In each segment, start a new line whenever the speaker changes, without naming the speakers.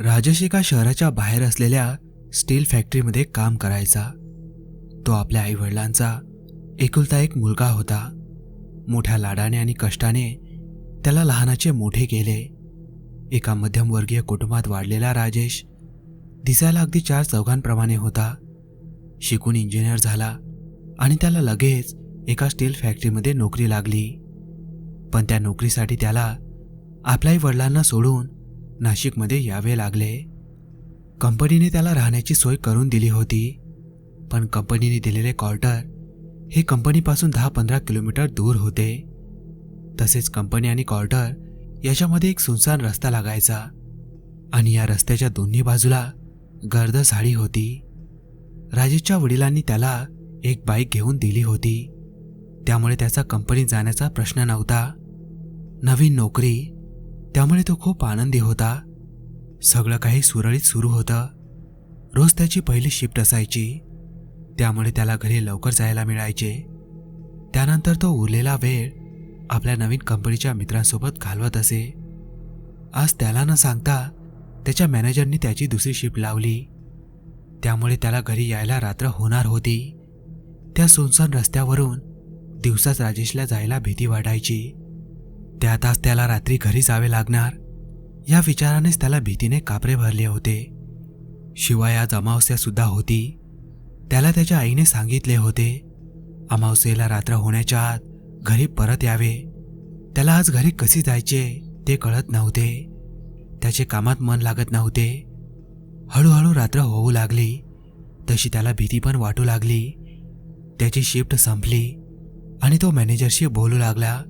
राजेश एका शहराच्या बाहेर असलेल्या स्टील फॅक्टरीमध्ये काम करायचा. तो आपल्या आईवडिलांचा एकुलता एक मुलगा होता. मोठ्या लाडाने आणि कष्टाने त्याला लहानाचे मोठे केले. एका मध्यमवर्गीय कुटुंबात वाढलेला राजेश दिसायला अगदी चार चौघांप्रमाणे होता. शिकून इंजिनियर झाला आणि त्याला लगेच एका स्टील फॅक्टरीमध्ये नोकरी लागली. पण त्या नोकरीसाठी त्याला आपल्याही वडिलांना सोडून नाशिकमध्ये यावे लागले. कंपनीने त्याला राहण्याची सोय करून दिली होती पण कंपनीने दिलेले क्वार्टर हे कंपनीपासून दहा पंधरा किलोमीटर दूर होते. तसेच कंपनी आणि क्वार्टर याच्यामध्ये एक सुनसान रस्ता लागायचा आणि या रस्त्याच्या दोन्ही बाजूला गर्द झाडी होती. राजेशच्या वडिलांनी त्याला एक बाईक घेऊन दिली होती. त्यामुळे त्याचा कंपनीत जाण्याचा प्रश्न नव्हता. नवीन नोकरी त्यामुळे तो खूप आनंदी होता. सगळं काही सुरळीत सुरू होतं. रोज त्याची पहिली शिफ्ट असायची. त्यामुळे त्याला घरी लवकर जायला मिळायचे. त्यानंतर तो उरलेला वेळ आपल्या नवीन कंपनीच्या मित्रांसोबत घालवत असे. आज त्याला न सांगता त्याच्या मॅनेजरनी त्याची दुसरी शिफ्ट लावली. त्यामुळे त्याला घरी यायला रात्र होणार होती. त्या सुनसान रस्त्यावरून दिवसाच राजेशला जायला भीती वाटायची. त्या आज त्याला रात्री घरी जावे लागणार या विचारानेच त्याला भीतीने कापरे भरले होते. शिवाय आज अमावस्यासुद्धा होती. त्याला त्याच्या आईने सांगितले होते अमावस्येला रात्र होण्याच्या आत घरी परत यावे. त्याला आज घरी कसे जायचे ते कळत नव्हते. त्याचे कामात मन लागत नव्हते. हळूहळू रात्र होऊ लागली. तशी त्याला भीती पण वाटू लागली. त्याची शिफ्ट संपली आणि तो मॅनेजरशी बोलू लागला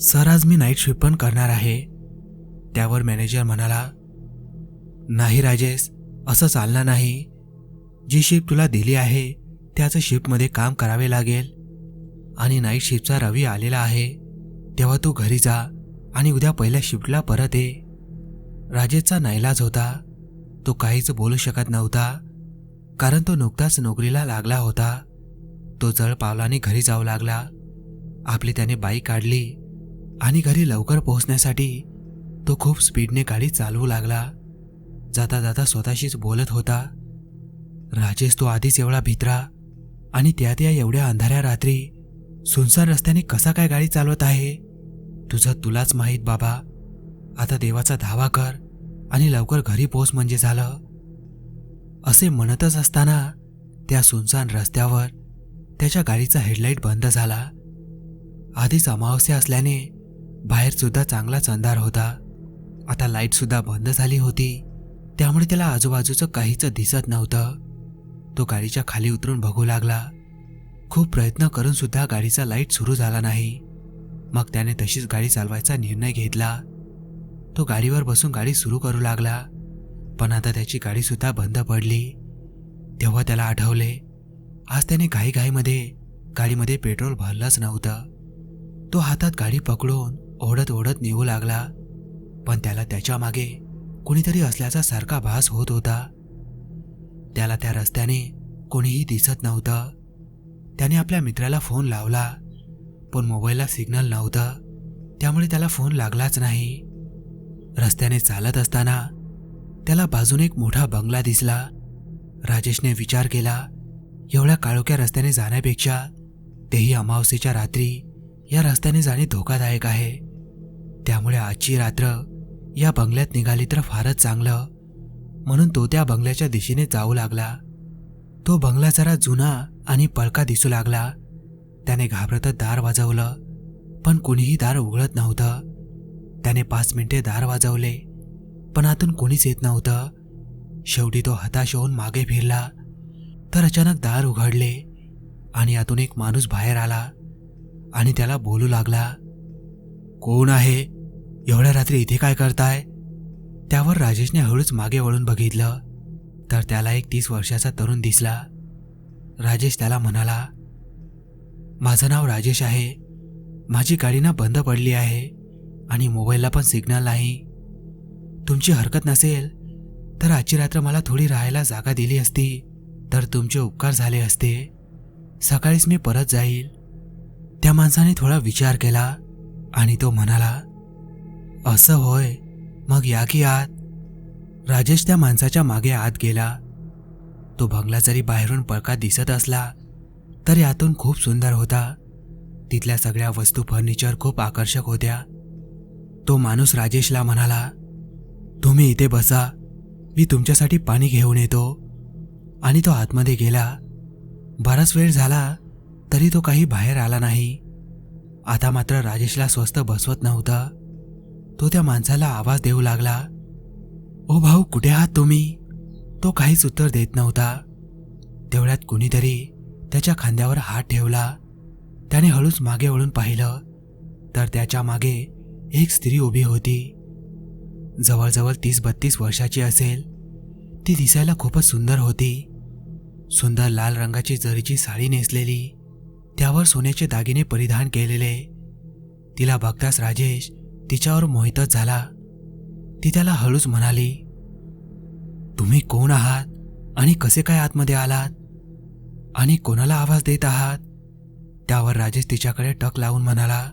सर आज मी नाईट शिफ्ट पण करणार आहे. त्यावर मॅनेजर म्हणाला नाही राजेश असं चालणार नाही. जी शिफ्ट तुला दिली आहे त्याचं शिफ्टमध्ये काम करावे लागेल. आणि नाईट शिफ्टचा रवी आलेला आहे. तेव्हा तू घरी जा आणि उद्या पहिल्या शिफ्टला परत ये. राजेशचा नाईलाज होता. तो काहीच बोलू शकत नव्हता कारण तो नुकताच नोकरीला लागला होता. तो जळ पावलाने घरी जाऊ लागला. आपली त्याने बाईक काढली आणि घरी लवकर पोहोचण्यासाठी तो खूप स्पीडने गाडी चालवू लागला. जाता जाता स्वतःशीच बोलत होता राजेश तो आधीच एवढा भित्रा आणि त्यात या एवढ्या अंधाऱ्या रात्री सुनसान रस्त्याने कसा काय गाडी चालवत आहे? तुझं तुलाच माहीत बाबा. आता देवाचा धावा कर. आणि लवकर घरी पोहोच म्हणजे झालं. असे म्हणतच असताना त्या सुनसान रस्त्यावर त्याच्या गाडीचा हेडलाईट बंद झाला. आधीच अमावस्या असल्याने बाहेरसुद्धा चांगलाच अंधार होता. आता लाईटसुद्धा बंद झाली होती. त्यामुळे त्याला आजूबाजूचं काहीच दिसत नव्हतं. तो गाडीच्या खाली उतरून बघू लागला. खूप प्रयत्न करून सुद्धा गाडीचा लाइट सुरू झाला नाही. मग त्याने तशीच गाडी चालवायचा निर्णय घेतला. तो गाडीवर बसून गाडी सुरू करू लागला. पण आता त्याची गाडी सुद्धा बंद पडली. तेव्हा त्याला आठवले आज त्याने घाईघाईमध्ये गाडीमध्ये पेट्रोल भरलंच नव्हतं. तो हातात गाडी पकडून ओढत ओढत नेऊ लागला. पण त्याला त्याच्यामागे कुणीतरी असल्याचा सारखा भास होत होता. त्याला त्या रस्त्याने कोणीही दिसत नव्हतं. त्याने आपल्या मित्राला फोन लावला पण मोबाईलला सिग्नल नव्हतं. त्यामुळे त्याला फोन लागलाच नाही. रस्त्याने चालत असताना त्याला बाजूने एक मोठा बंगला दिसला. राजेशने विचार केला एवढ्या काळोख्या रस्त्याने जाण्यापेक्षा तेही अमावस्येच्या रात्री या रस्त्याने जाणे धोकादायक आहे. त्यामुळे आजची रात्र या बंगल्यात निघाली तर फारच चांगलं. म्हणून तो त्या बंगल्याच्या दिशेने जाऊ लागला. तो बंगला जरा जुना आणि पळका दिसू लागला. त्याने घाबरतच दार वाजवलं पण कुणीही दार उघडत नव्हतं. त्याने पाच मिनिटे दार वाजवले. पण आतून कोणीच येत नव्हतं. शेवटी तो हताश होऊन मागे फिरला. तर अचानक दार उघडले आणि आतून एक माणूस बाहेर आला आणि त्याला बोलू लागला कोण आहे? एवढ्या रात्री इथे काय करताय? त्यावर राजेशने हळूच मागे वळून बघितलं. तर त्याला एक तीस वर्षाचा तरुण दिसला. राजेश त्याला म्हणाला माझं नाव राजेश आहे. माझी गाडी ना बंद पडली आहे. आणि मोबाईलला पण सिग्नल नाही. तुमची हरकत नसेल तर आजची रात्र मला थोडी राहायला जागा दिली असती तर तुमचे उपकार झाले असते. सकाळीच मी परत जाईल. त्या माणसाने थोडा विचार केला आणि तो म्हणाला असं होय मग या की आत? राजेश त्या माणसाच्या मागे आत गेला. तो बंगला जरी बाहेरून पळका दिसत असला तरी आतून खूप सुंदर होता. तिथल्या सगळ्या वस्तू फर्निचर खूप आकर्षक होत्या. तो माणूस राजेशला म्हणाला तुम्ही इथे बसा मी तुमच्यासाठी पाणी घेऊन येतो. आणि तो आतमध्ये गेला. बराच वेळ झाला तरी तो काही बाहेर आला नाही. आता मात्र राजेशला स्वस्त बसवत नव्हता. तो त्या माणसाला आवाज देऊ लागला ओ भाऊ कुठे आहात तुम्ही? तो काहीच उत्तर देत नव्हता. तेवढ्यात कुणीतरी त्याच्या खांद्यावर हात ठेवला. त्याने हळूच मागे वळून पाहिलं तर त्याच्यामागे एक स्त्री उभी होती. जवळजवळ तीस बत्तीस वर्षाची असेल. ती दिसायला खूपच सुंदर होती. सुंदर लाल रंगाची जरीची साडी नेसलेली. त्यावर सोन्याचे दागिने परिधान केलेले. तिला बघताच राजेश तिच्यावर मोहितच झाला. ती त्याला हळूच म्हणाली तुम्ही कोण आहात आणि कसे काय आतमध्ये आलात? आणि कोणाला आवाज देत आहात? त्यावर राजेश तिच्याकडे टक लावून म्हणाला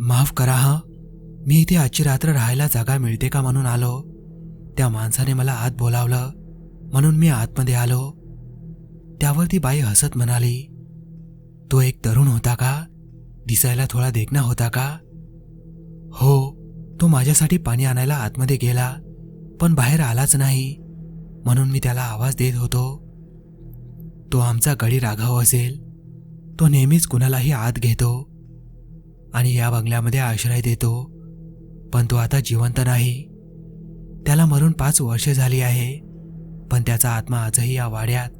माफ करा हा. मी इथे आजची रात्र राहायला जागा मिळते का म्हणून आलो. त्या माणसाने मला आत बोलावलं म्हणून मी आतमध्ये आलो. त्यावर ती बाई हसत म्हणाली तो एक तरुण होता का? दिसायला थोडा देखणा होता का? हो तो माझ्यासाठी पाणी आणायला आतमध्ये गेला पण बाहेर आलाच नाही म्हणून मी त्याला आवाज देत होतो. तो आमचा गडी राघव असेल. तो नेहमीच कुणालाही आत घेतो. आणि या बंगल्यामध्ये आश्रय देतो. पण तो आता जिवंत नाही. त्याला मरून पाच वर्षे झाली आहे. पण त्याचा आत्मा आजही या वाड्यात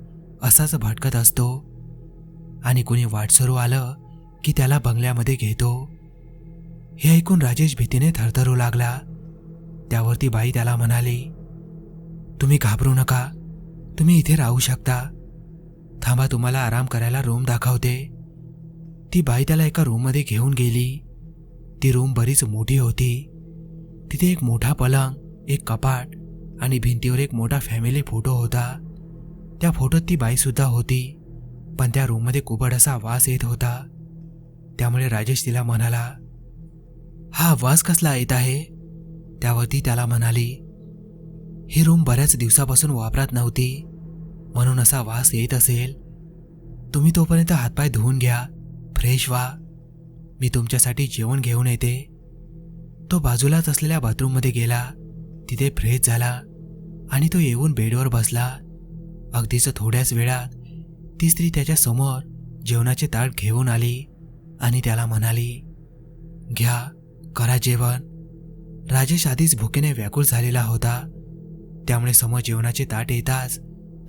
असाच भटकत असतो. आणि कुणी वाटसरू आलं की त्याला बंगल्यामध्ये घेतो. हे ऐकून राजेश भीतीने थरथरू लागला. त्यावरती बाई त्याला म्हणाली तुम्ही घाबरू नका. तुम्ही इथे राहू शकता. थांबा तुम्हाला आराम करायला रूम दाखवते. ती बाई त्याला एका रूममध्ये घेऊन गेली. ती रूम बरीच मोठी होती. तिथे एक मोठा पलंग एक कपाट आणि भिंतीवर एक मोठा फॅमिली फोटो होता. त्या फोटोत ती बाईसुद्धा होती पण त्या रूममध्ये कुबड असा वास येत होता. त्यामुळे राजेश तिला म्हणाला हा वास कसला येत आहे? त्यावरती त्याला म्हणाली ही रूम बऱ्याच दिवसापासून वापरात नव्हती. म्हणून असा वास येत असेल. तुम्ही तोपर्यंत हातपाय धुवून घ्या. फ्रेश व्हा. मी तुमच्यासाठी जेवण घेऊन येते. तो बाजूलाच असलेल्या बाथरूममध्ये गेला. तिथे फ्रेश झाला आणि तो येऊन बेडवर बसला. अगदीच थोड्याच वेळात ती स्त्री त्याच्यासमोर जेवणाचे ताट घेऊन आली आणि त्याला म्हणाली घ्या करा जेवण. राजेश आधीच भुकेने व्याकुळ झालेला होता. त्यामुळे समोर जेवणाचे ताट येताच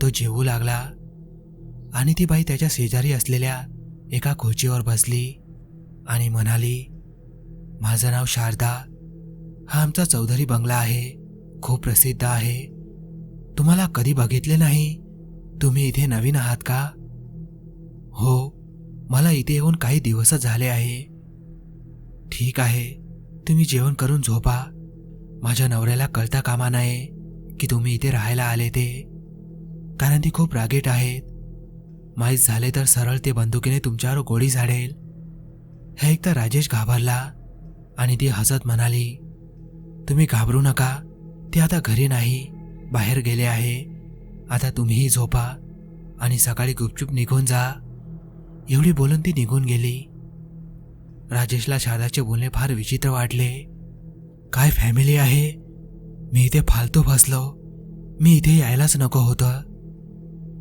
तो जेवू लागला आणि ती बाई त्याच्या शेजारी असलेल्या एका खुर्चीवर बसली आणि म्हणाली माझं नाव शारदा. हा आमचा चौधरी बंगला आहे. खूप प्रसिद्ध आहे. तुम्हाला कधी बघितले नाही? तुम्ही इथे नवीन आहात का? हो मला इथे येऊन काही दिवसच झाले आहे. ठीक आहे. तुम्ही जेवण करून झोपा. माझ्या नवऱ्याला कळता कामा नये की तुम्ही इथे राहायला आले ते. कारण ती खूप रागीट आहेत. माहीत झाले तर सरळ ते बंदुकीने तुमच्यावर गोळी झाडेल. हे ऐकता राजेश घाबरला आणि ती हसत म्हणाली तुम्ही घाबरू नका. ते आता घरी नाही बाहेर गेले आहे. आता तुम्हीही झोपा आणि सकाळी गुपचूप निघून जा. एवढी बोलून ती निघून गेली. राजेशला शारदाचे बोलणे फार विचित्र वाटले. काय फॅमिली आहे? मी इथे फालतू फसलो. मी इथे यायलाच नको होतं.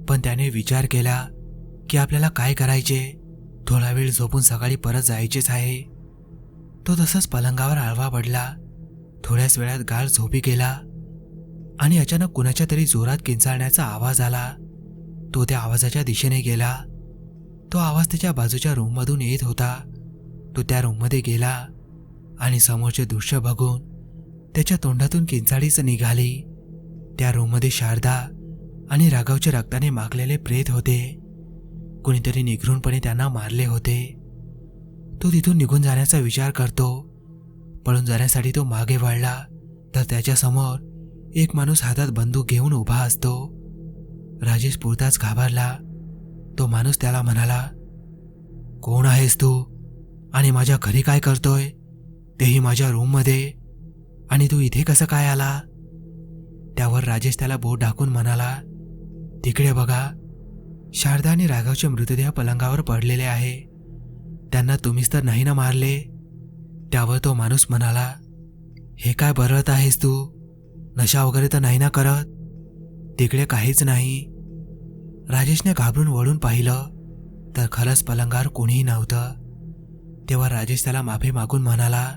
पण त्याने विचार केला की आपल्याला काय करायचे? थोडा वेळ झोपून सकाळी परत जायचेच आहे. तो तसाच पलंगावर आळवा पडला. थोड्याच वेळात गाळ झोपी गेला. आणि अचानक कुणाच्या तरी जोरात किंचाळण्याचा आवाज आला. तो त्या आवाजाच्या दिशेने गेला. तो आवाज त्याच्या बाजूच्या रूममधून येत होता. तो त्या रूममध्ये गेला. आणि समोरचे दृश्य बघून त्याच्या तोंडातून किंचाळीच निघाली. त्या रूममध्ये शारदा आणि राघवच्या रक्ताने मागलेले प्रेत होते. कुणीतरी निघरूनपणे त्यांना मारले होते. तो तिथून निघून जाण्याचा विचार करतो. पळून जाण्यासाठी तो मागे वळला तर त्याच्यासमोर एक माणूस हातात बंदूक घेऊन उभा असतो. राजेश पुरताच घाबरला. तो माणूस त्याला म्हणाला कोण आहेस तू? आणि माझ्या घरी काय करतोय? तेही माझ्या रूममध्ये. आणि तू इथे कसं काय आला? त्यावर राजेश त्याला बोट टाकून म्हणाला तिकडे बघा. शारदा आणि राघवचे मृतदेह पलंगावर पडलेले आहे. त्यांना तुम्हीच तर नाही ना मारले? त्यावर तो माणूस म्हणाला हे काय बरळत आहेस तू? नशा वगैरे तर नाही ना करत? तिकडे काहीच नाही. राजेशने घाबरून वळून पाहिलं तर खरंच पलंगावर कोणीही नव्हतं. तेव्हा राजेश त्याला माफी मागून म्हणाला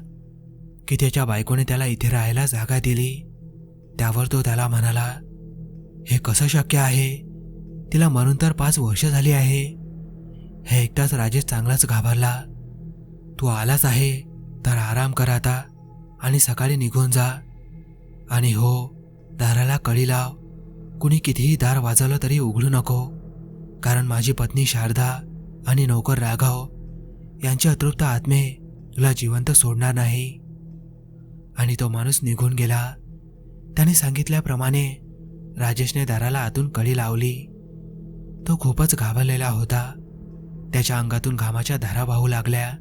की त्याच्या बायकोने त्याला इथे राहायला जागा दिली. त्यावर तो त्याला म्हणाला हे कसं शक्य आहे? तिला म्हणून तर पाच वर्ष झाली आहे. हे एकटाच राजेश चांगलाच घाबरला. तू आलाच आहे तर आराम कर आता आणि सकाळी निघून जा. आणि हो दाराला कळी लाव. कुणी कितीही दार वाजवलं तरी उघडू नको. कारण माझी पत्नी शारदा आणि नोकर राघव यांचे अतृप्त आत्मे तुला जिवंत सोडणार नाही. आणि तो माणूस निघून गेला. त्याने सांगितल्याप्रमाणे राजेशने दाराला आतून कळी लावली. तो खूपच घाबरलेला होता. त्याच्या अंगातून घामाच्या धारा वाहू लागल्या.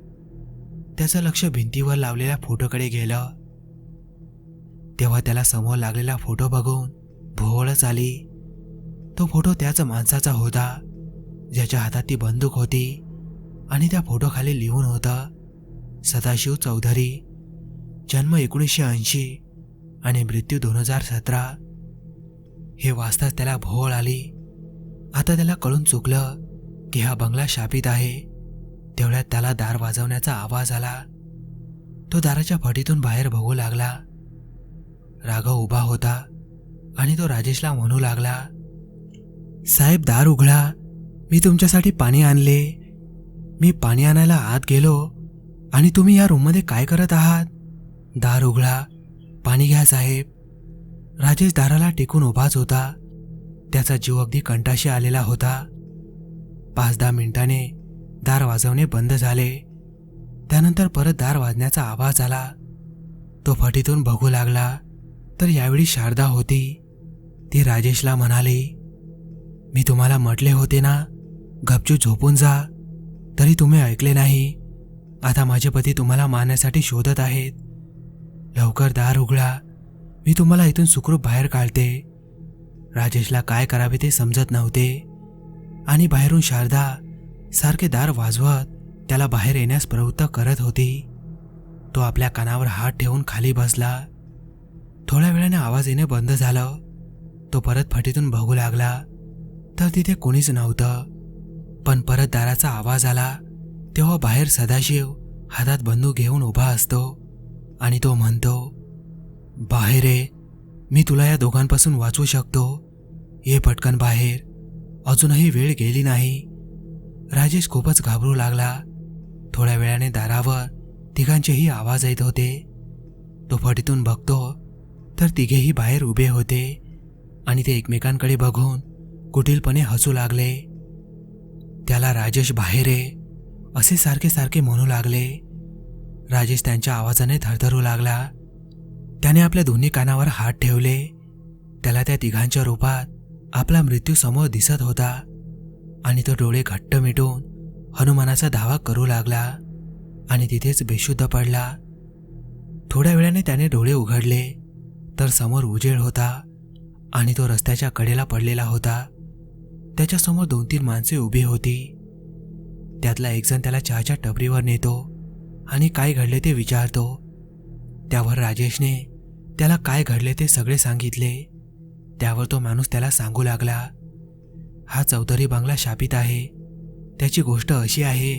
त्याचं लक्ष भिंतीवर लावलेल्या फोटोकडे गेलं. तेव्हा त्याला समोर लागलेला फोटो बघून भोवळच आली. तो फोटो त्याच माणसाचा होता ज्याच्या हातात ती बंदूक होती आणि त्या फोटोखाली लिहून होतं सदाशिव चौधरी जन्म एकोणीसशे ऐंशी आणि मृत्यू दोन हजार सतरा. हे वाचताच त्याला भोवळ आली. आता त्याला कळून चुकलं की हा बंगला शापित आहे. तेवढ्यात त्याला दार वाजवण्याचा आवाज आला. तो दाराच्या फटीतून बाहेर बघू लागला. राघव उभा होता आणि तो राजेशला म्हणू लागला साहेब दार उघडा. मी तुमच्यासाठी पाणी आणले. मी पाणी आणायला आत गेलो. आणि तुम्ही या रूममध्ये काय करत आहात? दार उघडा. पाणी घ्या साहेब. राजेश दाराला टेकून उभाच होता. त्याचा जीव अगदी कंटाशी आलेला होता. पाच दहा मिनिटाने दार वाजवणे बंद झाले. त्यानंतर परत दार वाजण्याचा आवाज आला. तो फटीतून बघू लागला. तर यावेळी शारदा होती. ती राजेशला म्हणाली मी तुम्हाला म्हटले होते ना गपचूप झोपून जा. तरी तुम्ही ऐकले नाही. आता माझे पती तुम्हाला मारण्यासाठी शोधत आहेत. लवकर दार उघडा. मी तुम्हाला इथून सुखरूप बाहेर काढते. राजेशला काय करावे ते समजत नव्हते. आणि बाहेरून शारदा सारखे दार वाजवत त्याला बाहेर येण्यास प्रवृत्त करत होती. तो आपल्या कानावर हात ठेवून खाली बसला. थोड्या वेळाने आवाज येणे बंद झालं. तो परत फटीतून बघू लागला. तर तिथे कोणीच नव्हतं. पण परत दाराचा आवाज आला. तेव्हा बाहेर सदाशिव हातात बंदूक घेऊन उभा असतो. आणि तो म्हणतो बाहेर ये. मी तुला या दोघांपासून वाचवू शकतो. ये पटकन बाहेर. अजूनही वेळ गेली नाही. राजेश खूपच घाबरू लागला. थोड्या वेळाने दारावर तिघांचेही आवाज येत होते. तो फटीतून बघतो तर तिघेही बाहेर उभे होते आणि ते एकमेकांकडे बघून कुटीलपणे हसू लागले. त्याला राजेश बाहेर आहे असे सारखे सारखे म्हणू लागले. राजेश त्यांच्या आवाजाने थरथरू लागला. त्याने आपल्या दोन्ही कानावर हात ठेवले. त्याला त्या तिघांच्या रूपात आपला मृत्यू समोर दिसत होता आणि तो डोळे घट्ट मिटून हनुमानाचा धावा करू लागला आणि तिथेच बेशुद्ध पडला. थोड्या वेळाने त्याने डोळे उघडले तर समोर उजेड होता आणि तो रस्त्याच्या कडेला पडलेला होता. त्याच्यासमोर दोन तीन माणसे उभी होती. त्यातला एकजण त्याला चहाच्या टपरीवर नेतो आणि काय घडले ते विचारतो. त्यावर राजेशने त्याला काय घडले ते सगळे सांगितले. त्यावर तो माणूस त्याला सांगू लागला हा चौधरी बंगला शापित आहे. त्याची गोष्ट अशी आहे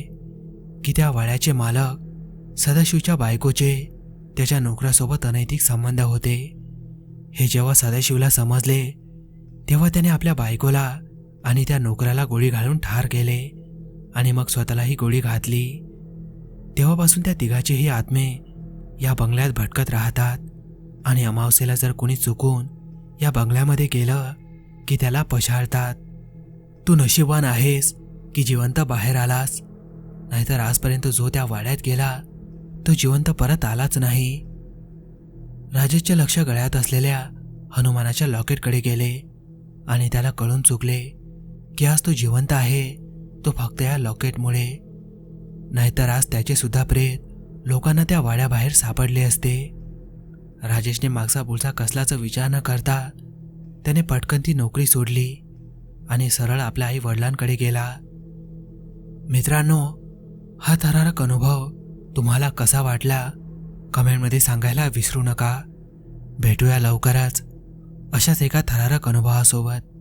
की त्या वाड्याचे मालक सदाशिवच्या बायकोचे त्याच्या नोकरासोबत अनैतिक संबंध होते. हे जेव्हा सदाशिवला समजले तेव्हा त्याने आपल्या बायकोला आणि त्या नोकराला गोळी घालून ठार केले आणि मग स्वतःलाही गोळी घातली. तेव्हापासून त्या तिघाचेही आत्मे या बंगल्यात भटकत राहतात आणि अमावस्येला जर कोणी चुकून या बंगल्यामध्ये गेलं की त्याला पछाडतात. तू नशीबवान आहेस की जिवंत बाहेर आलास. नाहीतर आजपर्यंत जो त्या वाड्यात गेला तो जिवंत परत आलाच नाही. राजेशचे लक्ष गळ्यात असलेल्या हनुमानाच्या लॉकेटकडे गेले आणि त्याला कळून चुकले की आज तो जिवंत आहे तो फक्त या लॉकेटमुळे. नाहीतर आज त्याचे सुद्धा प्रेत लोकांना त्या वाड्याबाहेर सापडले असते. राजेशने मागचा पुढचा कसलाचा विचार न करता त्याने पटकन ती नोकरी सोडली आणि सरळ आपल्या आई वडिलांकडे गेला. मित्रांनो हा थरारक अनुभव तुम्हाला कसा वाटला? कमेंटमध्ये सांगायला विसरू नका. भेटूया लवकरच अशाच एका थरारक अनुभवासोबत.